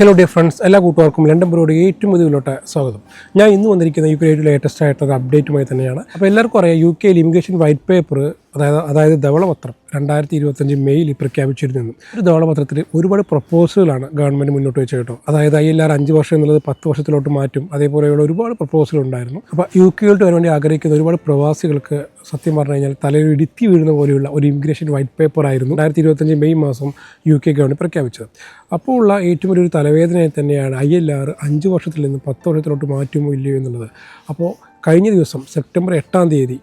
Hello dear friends എല്ലാ കൂട്ടുകാർക്കും London broad ഏറ്റവും പുതിയതിലോട്ട് സ്വാഗതം. ഞാൻ ഇന്ന് വന്നിരിക്കുന്ന യു കെയുടെ ലേറ്റസ്റ്റ് ആയിട്ടുള്ള അപ്ഡേറ്റുമായി തന്നെയാണ്. അപ്പോൾ എല്ലാവർക്കും അറിയാം യു കെയിൽ ഇമിഗ്രേഷൻ വൈറ്റ് പേപ്പർ അതായത് അതായത് ധവളപത്രം രണ്ടായിരത്തി ഇരുപത്തഞ്ച് മെയ്യിൽ പ്രഖ്യാപിച്ചിരുന്നു. ഒരു ധവളപത്രത്തിൽ ഒരുപാട് പ്രപ്പോസലുകളാണ് ഗവൺമെന്റ് മുന്നോട്ട് വെച്ച് കേട്ടോ. അതായത് ഐ എൽ ആർ അഞ്ച് വർഷം എന്നുള്ളത് പത്ത് വർഷത്തിലോട്ട് മാറ്റും. അതേപോലെയുള്ള ഒരുപാട് പ്രപ്പോസൽ ഉണ്ടായിരുന്നു. അപ്പോൾ യു കെയിലോട്ട് വരാൻ വേണ്ടി ആഗ്രഹിക്കുന്ന ഒരുപാട് പ്രവാസികൾക്ക് സത്യം പറഞ്ഞു കഴിഞ്ഞാൽ തലയിൽ ഇടുത്തി വീഴുന്ന പോലെയുള്ള ഒരു ഇമിഗ്രേഷൻ വൈറ്റ് പേപ്പർ ആയിരുന്നു രണ്ടായിരത്തി ഇരുപത്തഞ്ച് മെയ് മാസം യു കെ ഗവൺമെന്റ് പ്രഖ്യാപിച്ചത്. അപ്പോൾ ഉള്ള ഏറ്റവും വലിയൊരു തലവേദനയായി തന്നെയാണ് ഐ എൽ ആർ അഞ്ച് വർഷത്തിൽ നിന്ന് പത്ത് വർഷത്തിലോട്ട് മാറ്റുമോ ഇല്ലയോ എന്നുള്ളത്. അപ്പോൾ കഴിഞ്ഞ ദിവസം സെപ്റ്റംബർ എട്ടാം തീയതി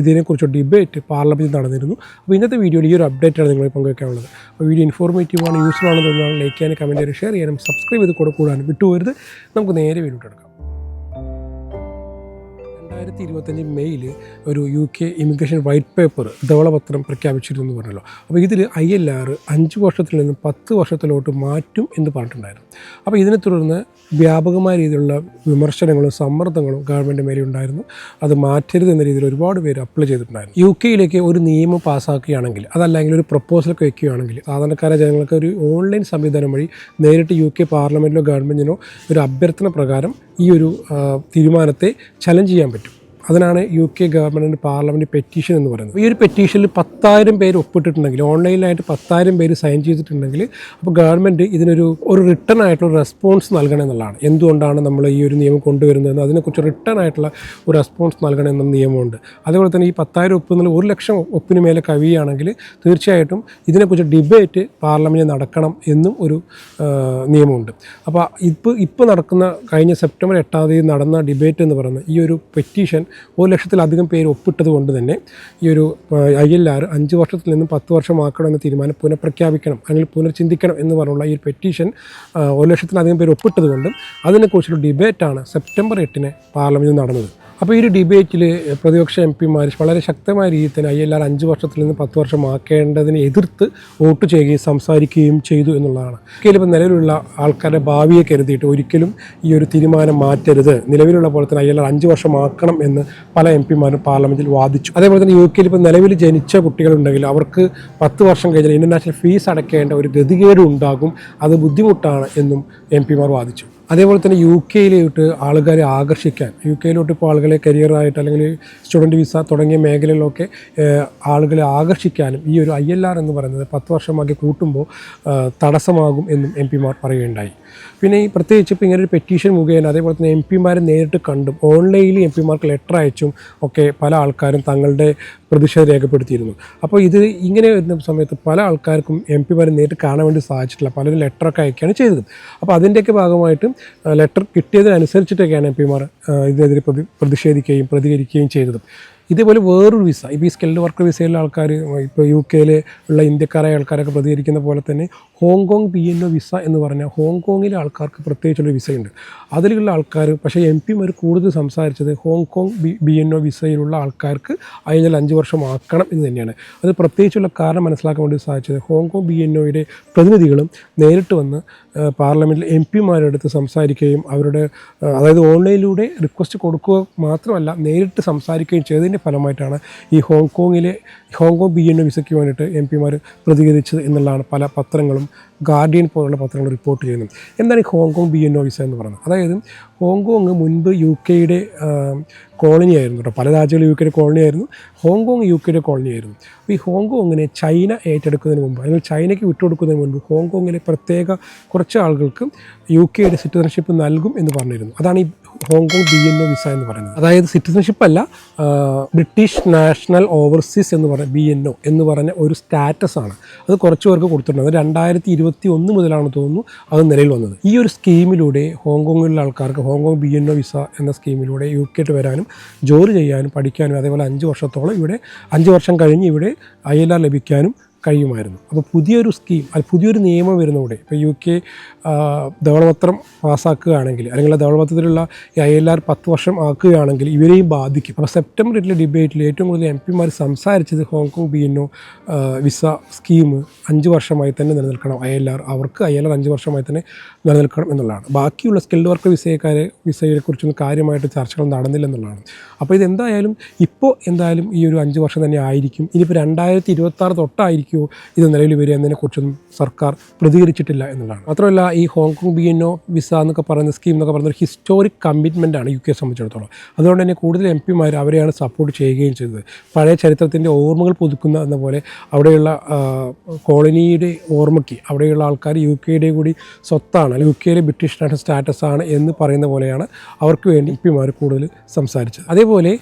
ഇതിനെക്കുറിച്ച് ഡിബേറ്റ് പാർലമെന്റിൽ നടന്നിരുന്നു. അപ്പോൾ ഇന്നത്തെ വീഡിയോയിൽ ഈ ഒരു അപ്ഡേറ്റാണ് നിങ്ങൾ പങ്കുവയ്ക്കാനുള്ളത് അപ്പോൾ വീഡിയോ ഇൻഫോർമേറ്റീവ് ആണ് യൂസ്ഫുൾ ആണെന്ന് തോന്നുന്നതാണ് ലൈക്ക് ചെയ്യാനും കമന്റ് ചെയ്യാനും ഷെയർ ചെയ്യാനും സബ്സ്ക്രൈബ് ചെയ്ത് കൂടെ കൂടാനും വിട്ടുപോരുത് നമുക്ക് നേരെ വീഡിയോ എടുക്കാം രണ്ടായിരത്തി ഇരുപത്തഞ്ച് മെയ്യിൽ ഒരു U K immigration white paper ധവളപത്രം പ്രഖ്യാപിച്ചിരുന്നു എന്ന് പറഞ്ഞല്ലോ. അപ്പോൾ ഇതിൽ ഐ എൽ ആർ അഞ്ച് വർഷത്തിൽ നിന്ന് പത്ത് വർഷത്തിലോട്ട് മാറ്റും എന്ന് പറഞ്ഞിട്ടുണ്ടായിരുന്നു. അപ്പോൾ ഇതിനെ തുടർന്ന് വ്യാപകമായ രീതിയിലുള്ള വിമർശനങ്ങളും സമ്മർദ്ദങ്ങളും ഗവൺമെന്റ് മേലെ ഉണ്ടായിരുന്നു. അത് മാറ്റരുത് എന്ന രീതിയിൽ ഒരുപാട് പേര് അപ്ലൈ ചെയ്തിട്ടുണ്ടായിരുന്നു. യു കെയിലേക്ക് ഒരു നിയമം പാസ്സാക്കുകയാണെങ്കിൽ അതല്ലെങ്കിൽ ഒരു പ്രപ്പോസലൊക്കെ വയ്ക്കുകയാണെങ്കിൽ സാധാരണക്കാരായ ജനങ്ങൾക്ക് ഒരു ഓൺലൈൻ സംവിധാനം വഴി നേരിട്ട് യു കെ പാർലമെന്റിലോ ഗവൺമെന്റിനോ ഒരു അഭ്യർത്ഥന പ്രകാരം ഈ ഒരു തീരുമാനത്തെ ചലഞ്ച് ചെയ്യാൻ പറ്റും. അതിനാണ് യു കെ ഗവൺമെന്റിന്റെ പാർലമെന്റ് പെറ്റീഷൻ എന്ന് പറയുന്നത്. ഈ ഒരു പെറ്റീഷനിൽ പത്തായിരം പേര് ഒപ്പിട്ടിട്ടുണ്ടെങ്കിൽ ഓൺലൈനിലായിട്ട് പത്തായിരം പേര് സൈൻ ചെയ്തിട്ടുണ്ടെങ്കിൽ അപ്പോൾ ഗവൺമെന്റ് ഇതിനൊരു ഒരു റിട്ടേൺ ആയിട്ടുള്ള റെസ്പോൺസ് നൽകണം എന്നുള്ളതാണ്. എന്തുകൊണ്ടാണ് നമ്മൾ ഈ ഒരു നിയമം കൊണ്ടുവരുന്നതെന്ന് അതിനെക്കുറിച്ച് റിട്ടേൺ ആയിട്ടുള്ള ഒരു റെസ്പോൺസ് നൽകണം എന്ന നിയമമുണ്ട്. അതേപോലെ തന്നെ ഈ പത്തായിരം ഒപ്പ് എന്നുള്ള ഒരു ലക്ഷം ഒപ്പിന് മേലെ കവിയാണെങ്കിൽ തീർച്ചയായിട്ടും ഇതിനെക്കുറിച്ച് ഡിബേറ്റ് പാർലമെന്റിൽ നടക്കണം എന്നും ഒരു നിയമമുണ്ട്. അപ്പോൾ ഇപ്പോൾ ഇപ്പോൾ നടക്കുന്ന കഴിഞ്ഞ സെപ്റ്റംബർ എട്ടാം തീയതി നടന്ന ഡിബേറ്റ് എന്ന് പറയുന്ന ഈ ഒരു പെറ്റീഷൻ ഒരു ലക്ഷത്തിലധികം പേര് ഒപ്പിട്ടത് കൊണ്ട് തന്നെ ഈ ഒരു ഐ എൽ ആർ അഞ്ച് വർഷത്തിൽ നിന്നും പത്ത് വർഷമാക്കണം എന്ന തീരുമാനം പുനഃപ്രഖ്യാപിക്കണം അല്ലെങ്കിൽ പുനർചിന്തിക്കണം എന്ന് പറഞ്ഞുള്ള ഈ ഒരു പെറ്റീഷൻ ഒരു ലക്ഷത്തിലധികം പേര് ഒപ്പിട്ടത് കൊണ്ടും അതിനെക്കുറിച്ചുള്ള ഡിബേറ്റാണ് സെപ്റ്റംബർ എട്ടിന് പാർലമെന്റിൽ നടന്നത്. അപ്പോൾ ഈ ഒരു ഡിബേറ്റിൽ പ്രതിപക്ഷ എം പിമാർ വളരെ ശക്തമായ രീതിയിൽ തന്നെ ഐ എൽ ആർ അഞ്ച് വർഷത്തിൽ നിന്ന് പത്ത് വർഷമാക്കേണ്ടതിനെ എതിർത്ത് വോട്ട് ചെയ്യുകയും സംസാരിക്കുകയും ചെയ്തു എന്നുള്ളതാണ്. ഒരിക്കലും ഇപ്പോൾ നിലവിലുള്ള ആൾക്കാരുടെ ഭാവിയെ കരുതിയിട്ട് ഒരിക്കലും ഈ ഒരു തീരുമാനം മാറ്റരുത്. നിലവിലുള്ള പോലെ തന്നെ ഐ എൽ ആർ അഞ്ച് വർഷമാക്കണം എന്ന് പല എം പിമാരും പാർലമെന്റിൽ വാദിച്ചു. അതേപോലെ തന്നെ യു കെയിൽ ഇപ്പോൾ നിലവിൽ ജനിച്ച കുട്ടികളുണ്ടെങ്കിൽ അവർക്ക് പത്ത് വർഷം കഴിഞ്ഞാൽ ഇന്റർനാഷണൽ ഫീസ് അടയ്ക്കേണ്ട ഒരു ഗതികേട് ഉണ്ടാകും അത് ബുദ്ധിമുട്ടാണ് എന്നും എം പിമാർ വാദിച്ചു. അതേപോലെ തന്നെ യു കെയിലോട്ട് ആൾക്കാരെ ആകർഷിക്കാൻ യു കെയിലോട്ട് ഇപ്പോൾ ആളുകളെ കരിയറായിട്ട് അല്ലെങ്കിൽ സ്റ്റുഡന്റ് വിസ തുടങ്ങിയ മേഖലകളിലൊക്കെ ആളുകളെ ആകർഷിക്കാനും ഈ ഒരു ഐ എൽ ആർ എന്ന് പറയുന്നത് പത്ത് വർഷമാക്കി കൂട്ടുമ്പോൾ തടസ്സമാകും എന്നും എം പിമാർ പറയുകയുണ്ടായി. പിന്നെ ഈ പ്രത്യേകിച്ച് ഇപ്പോൾ ഇങ്ങനെ ഒരു പെറ്റീഷൻ മുഖേന അതേപോലെ തന്നെ എം പിമാരെ നേരിട്ട് കണ്ടും ഓൺലൈനിൽ എം പിമാർക്ക് ലെറ്റർ അയച്ചും ഒക്കെ പല ആൾക്കാരും തങ്ങളുടെ പ്രതിഷേധം രേഖപ്പെടുത്തിയിരുന്നു. അപ്പോൾ ഇത് ഇങ്ങനെ വരുന്ന സമയത്ത് പല ആൾക്കാർക്കും എം പിമാരെ നേരിട്ട് കാണാൻ വേണ്ടി സാധിച്ചിട്ടില്ല. പലരും ലെറ്ററൊക്കെ അയക്കുകയാണ് ചെയ്തത്. അപ്പോൾ അതിന്റെയൊക്കെ ഭാഗമായിട്ട് ലെറ്റർ കിട്ടിയതിനനുസരിച്ചിട്ടൊക്കെയാണ് എം പിമാർ ഇതിനെതിരെ പ്രതി പ്രതിഷേധിക്കുകയും പ്രതികരിക്കുകയും ചെയ്തത്. ഇതേപോലെ വേറൊരു വിസ ഇപ്പോൾ ഈ സ്കിൽഡ് വർക്ക് വിസയിലുള്ള ആൾക്കാർ ഇപ്പോൾ യു കെയിൽ ഉള്ള ഇന്ത്യക്കാരായ ആൾക്കാരൊക്കെ പ്രതികരിക്കുന്ന പോലെ തന്നെ Hong Kong P N O visa എന്ന് പറഞ്ഞാൽ ഹോങ്കോങ്ങിലെ ആൾക്കാർക്ക് പ്രത്യേകിച്ചുള്ള വിസയുണ്ട് അതിലുള്ള ആൾക്കാർ പക്ഷേ എം പിമാർ കൂടുതൽ സംസാരിച്ചത് Hong Kong B B N O വിസയിലുള്ള ആൾക്കാർക്ക് അതിൽ അഞ്ച് വർഷം ആക്കണം എന്ന് തന്നെയാണ്. അത് പ്രത്യേകിച്ചുള്ള കാരണം മനസ്സിലാക്കാൻ വേണ്ടി സാധിച്ചത് ഹോങ്കോങ് ബി എൻ ഒയുടെ പ്രതിനിധികളും നേരിട്ട് വന്ന് പാർലമെന്റിൽ എം പിമാരുടെ അടുത്ത് സംസാരിക്കുകയും അവരുടെ അതായത് ഓൺലൈനിലൂടെ റിക്വസ്റ്റ് കൊടുക്കുക മാത്രമല്ല നേരിട്ട് സംസാരിക്കുകയും ചെയ്തതിന്റെ ഫലമായിട്ടാണ് ഈ ഹോങ്കോങ്ങിലെ Hong Kong B N O വിസയ്ക്ക് വേണ്ടിയിട്ട് എം പിമാർ പ്രതികരിച്ചത് എന്നുള്ളതാണ് പല പത്രങ്ങളും ഗാർഡിയൻ പോലുള്ള പത്രങ്ങൾ റിപ്പോർട്ട് ചെയ്യുന്നത്. എന്താണ് ഈ Hong Kong B N O visa എന്ന് പറയുന്നത്? അതായത് ഹോങ്കോങ് മുൻപ് യു കെയുടെ കോളനി ആയിരുന്നു കേട്ടോ. പല രാജ്യങ്ങളും യു കെയുടെ കോളനി ആയിരുന്നു. ഹോങ്കോങ് യു കെയുടെ കോളനി ആയിരുന്നു. അപ്പോൾ ഈ ഹോങ്കോങ്ങിനെ ചൈന ഏറ്റെടുക്കുന്നതിന് മുമ്പ് അല്ലെങ്കിൽ ചൈനയ്ക്ക് വിട്ടുകൊടുക്കുന്നതിന് മുൻപ് ഹോങ്കോങ്ങിലെ പ്രത്യേക കുറച്ച് ആളുകൾക്ക് യു കെയുടെ സിറ്റിസൺഷിപ്പ് നൽകും എന്ന് പറഞ്ഞിരുന്നു. അതാണ് ഈ Hong Kong B N O visa എന്ന് പറയുന്നത്. അതായത് സിറ്റിസൺഷിപ്പ് അല്ല ബ്രിട്ടീഷ് നാഷണൽ ഓവർസീസ് എന്ന് പറഞ്ഞ ബി എൻ ഒ എന്ന് പറഞ്ഞ ഒരു സ്റ്റാറ്റസ് ആണ്. അത് കുറച്ച് പേർക്ക് കൊടുത്തിട്ടുണ്ട്. അത് രണ്ടായിരത്തി ഇരുപത്തി ഒന്ന് മുതലാണ് തോന്നുന്നു അത് നിലയിൽ വന്നത്. ഈ ഒരു സ്കീമിലൂടെ ഹോങ്കോങ്ങിലുള്ള ആൾക്കാർക്ക് Hong Kong B N O visa എന്ന സ്കീമിലൂടെ യു കെ കെട്ട് വരാനും ജോലി ചെയ്യാനും പഠിക്കാനും അതേപോലെ അഞ്ച് വർഷത്തോളം ഇവിടെ അഞ്ച് വർഷം കഴിഞ്ഞ് ഇവിടെ ഐ എൽ ആർ ലഭിക്കാനും കഴിയുമായിരുന്നു. അപ്പോൾ പുതിയൊരു സ്കീം അത് പുതിയൊരു നിയമം വരുന്നതോടെ ഇപ്പോൾ യു കെ ധവളപത്രം പാസ്സാക്കുകയാണെങ്കിൽ അല്ലെങ്കിൽ ധവളപത്രത്തിലുള്ള ഐ എൽ ആർ പത്ത് വർഷം ആക്കുകയാണെങ്കിൽ ഇവരെയും ബാധിക്കും. അപ്പോൾ സെപ്റ്റംബർ എട്ടിലെ ഡിബേറ്റിൽ ഏറ്റവും കൂടുതൽ എം പിമാർ സംസാരിച്ചത് Hong Kong B N visa scheme അഞ്ച് വർഷമായി തന്നെ നിലനിൽക്കണം. ഐ എൽ ആർ അവർക്ക് ഐ എൽ ആർ അഞ്ച് വർഷമായി തന്നെ നിലനിൽക്കണം എന്നുള്ളതാണ്. ബാക്കിയുള്ള സ്കിൽഡ് വർക്ക് വിസയക്കാരെ വിസയെക്കുറിച്ചൊന്നും കാര്യമായിട്ട് ചർച്ചകൾ നടന്നില്ല എന്നുള്ളതാണ്. അപ്പോൾ ഇതെന്തായാലും ഇപ്പോൾ എന്തായാലും ഈ ഒരു അഞ്ച് വർഷം തന്നെ ആയിരിക്കും. ഇനിയിപ്പോൾ രണ്ടായിരത്തി ഇരുപത്തി ആറ് തൊട്ടായിരിക്കും എന്നായിരിക്കുമോ ഇത് നിലവിൽ വരിക എന്നതിനെക്കുറിച്ചൊന്നും സർക്കാർ പ്രതികരിച്ചിട്ടില്ല എന്നുള്ളതാണ്. മാത്രമല്ല ഈ Hong Kong B N O visa എന്നൊക്കെ പറയുന്ന സ്കീം എന്നൊക്കെ പറയുന്ന ഒരു ഹിസ്റ്റോറിക് കമ്മിറ്റ്മെന്റ് ആണ് യു കെ സംബന്ധിച്ചിടത്തോളം. അതുകൊണ്ട് തന്നെ കൂടുതൽ എം പിമാർ അവരെയാണ് സപ്പോർട്ട് ചെയ്യുകയും ചെയ്തത്. പഴയ ചരിത്രത്തിന്റെ ഓർമ്മകൾ പുതുക്കുന്ന എന്ന പോലെ അവിടെയുള്ള കോളനിയുടെ ഓർമ്മയ്ക്ക് അവിടെയുള്ള ആൾക്കാർ യു കെയുടെ കൂടി സ്വത്താണ് അല്ലെങ്കിൽ യു കെയിലെ ബ്രിട്ടീഷ് നാഷണൽ സ്റ്റാറ്റസ് ആണ് എന്ന് പറയുന്ന പോലെയാണ് അവർക്ക് വേണ്ടി എം പിമാർ കൂടുതൽ സംസാരിച്ചത്. അതേപോലെ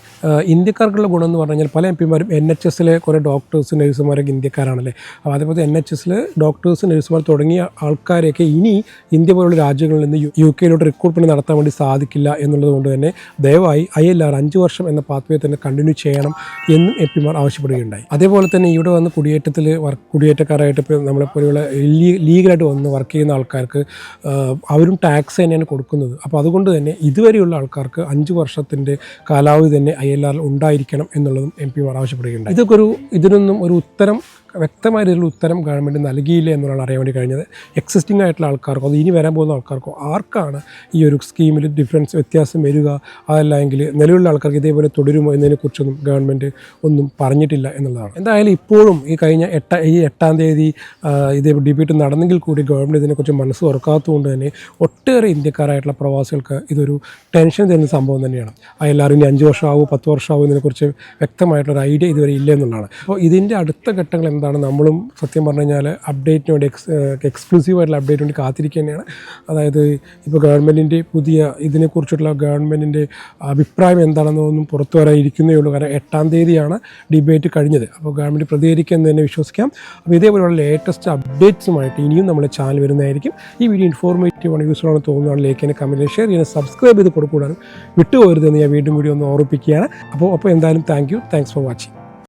ഇന്ത്യക്കാർക്കുള്ള ഗുണം എന്ന് പറഞ്ഞു കഴിഞ്ഞാൽ പല എം പിമാരും എൻ എച്ച് എസിലെ കുറേ ഡോക്ടേഴ്സ് നഴ്സുമാരൊക്കെ ഇന്ത്യക്കാരാണല്ലേ അപ്പോൾ അതേപോലെ എൻ എച്ച് എസിൽ ഡോക്ടേഴ്സ് നഴ്സുമാർ തുടങ്ങിയ ആൾക്കാരെയൊക്കെ ഇനി ഇന്ത്യ പോലുള്ള രാജ്യങ്ങളിൽ നിന്ന് യു- കെയിലോട്ട് റിക്രൂട്ട്മെന്റ് നടത്താൻ വേണ്ടി സാധിക്കില്ല എന്നുള്ളത് കൊണ്ട് തന്നെ ദയവായി ഐ എൽ ആർ അഞ്ച് വർഷം എന്ന പാത്വേ തന്നെ കണ്ടിന്യൂ ചെയ്യണം എന്നും എം പിമാർ ആവശ്യപ്പെടുകയുണ്ടായി. അതേപോലെ തന്നെ ഇവിടെ വന്ന് കുടിയേറ്റത്തിൽ വർക്ക് കുടിയേറ്റക്കാരായിട്ട് ഇപ്പോൾ നമ്മളെപ്പോലെയുള്ള ലീ- ലീഗലായിട്ട് വന്ന് വർക്ക് ചെയ്യുന്ന ആൾക്കാർക്ക് അവരും ടാക്സ് തന്നെയാണ് കൊടുക്കുന്നത്. അപ്പോൾ അതുകൊണ്ട് തന്നെ ഇതുവരെയുള്ള ആൾക്കാർക്ക് അഞ്ച് വർഷത്തിന്റെ കാലാവധി തന്നെ ഐ എൽ ആറിൽ ഉണ്ടായിരിക്കണം എന്നുള്ളതും എം പിമാർ ആവശ്യപ്പെടുകയുണ്ടായി. ഇതൊക്കെ ഒരു ഇതിനൊന്നും ഒരു ഉത്തരം വ്യക്തമായ രീതിയിൽ ഉത്തരം ഗവൺമെന്റ് നൽകിയില്ല എന്നുള്ളതാണ് അറിയാൻ വേണ്ടി കഴിഞ്ഞത്. എക്സിസ്റ്റിംഗ് ആയിട്ടുള്ള ആൾക്കാർക്കോ അത് ഇനി വരാൻ പോകുന്ന ആൾക്കാർക്കോ ആർക്കാണ് ഈ ഒരു സ്കീമിൽ ഡിഫറൻസ് വ്യത്യാസം വരിക? അതല്ലെങ്കിൽ നിലവിലുള്ള ആൾക്കാർക്ക് ഇതേപോലെ തുടരുമോ എന്നതിനെക്കുറിച്ചൊന്നും ഗവൺമെന്റ് ഒന്നും പറഞ്ഞിട്ടില്ല എന്നുള്ളതാണ്. എന്തായാലും ഇപ്പോഴും ഈ കഴിഞ്ഞ എട്ട ഈ എട്ടാം തീയതി ഇതേ ഡിബേറ്റ് നടന്നെങ്കിൽ കൂടി ഗവൺമെന്റ് ഇതിനെക്കുറിച്ച് മനസ്സ് തുറക്കാത്തതുകൊണ്ട് തന്നെ ഒട്ടേറെ ഇന്ത്യക്കാരായിട്ടുള്ള പ്രവാസികൾക്ക് ഇതൊരു ടെൻഷൻ തരുന്ന സംഭവം തന്നെയാണ്. ആ എല്ലാവരും ഇനി അഞ്ച് വർഷമാവും പത്ത് വർഷമാവും ഇതിനെക്കുറിച്ച് വ്യക്തമായിട്ടുള്ള ഐഡിയ ഇതുവരെ ഇല്ല എന്നുള്ളതാണ്. അപ്പോൾ ഇതിന്റെ അടുത്ത ഘട്ടങ്ങൾ എന്താണ് നമ്മളും സത്യം പറഞ്ഞു കഴിഞ്ഞാൽ അപ്ഡേറ്റിന് വേണ്ടി എക്സ് എക്സ്ക്ലൂസീവ് ആയിട്ടുള്ള അപ്ഡേറ്റ് വേണ്ടി കാത്തിരിക്കുകയാണ് അതായത് ഇപ്പോൾ ഗവൺമെന്റിന്റെ പുതിയ ഇതിനെക്കുറിച്ചുള്ള ഗവൺമെന്റിന്റെ അഭിപ്രായം എന്താണെന്നൊന്നും പുറത്തു വരാനിരിക്കുന്നേ ഉള്ളൂ. കാരണം എട്ടാം തീയതിയാണ് ഡിബേറ്റ് കഴിഞ്ഞത്. അപ്പോൾ ഗവൺമെന്റ് പ്രതികരിക്കുമെന്ന് തന്നെ വിശ്വസിക്കാം. അപ്പോൾ ഇതേപോലെയുള്ള ലേറ്റസ്റ്റ് അപ്ഡേറ്റ്സുമായിട്ട് ഇനിയും നമ്മുടെ ചാനൽ വരുന്നതായിരിക്കും. ഈ വീഡിയോ ഇൻഫോർമേറ്റീവ് ആണ് യൂസ്ഫുൾ ആണെന്ന് തോന്നുകയാണ് ലൈക്ക് ചെയ്യുന്ന കമന്റ് ഷെയർ ചെയ്യുന്ന സബ്സ്ക്രൈബ് ചെയ്ത് കൊടുക്കൂടാനും വിട്ടുപോകരുതെന്ന് ഞാൻ വീണ്ടും കൂടി ഒന്ന് ഓർമ്മിപ്പിക്കുകയാണ്. അപ്പോൾ അപ്പോൾ എന്തായാലും thank you thanks for watching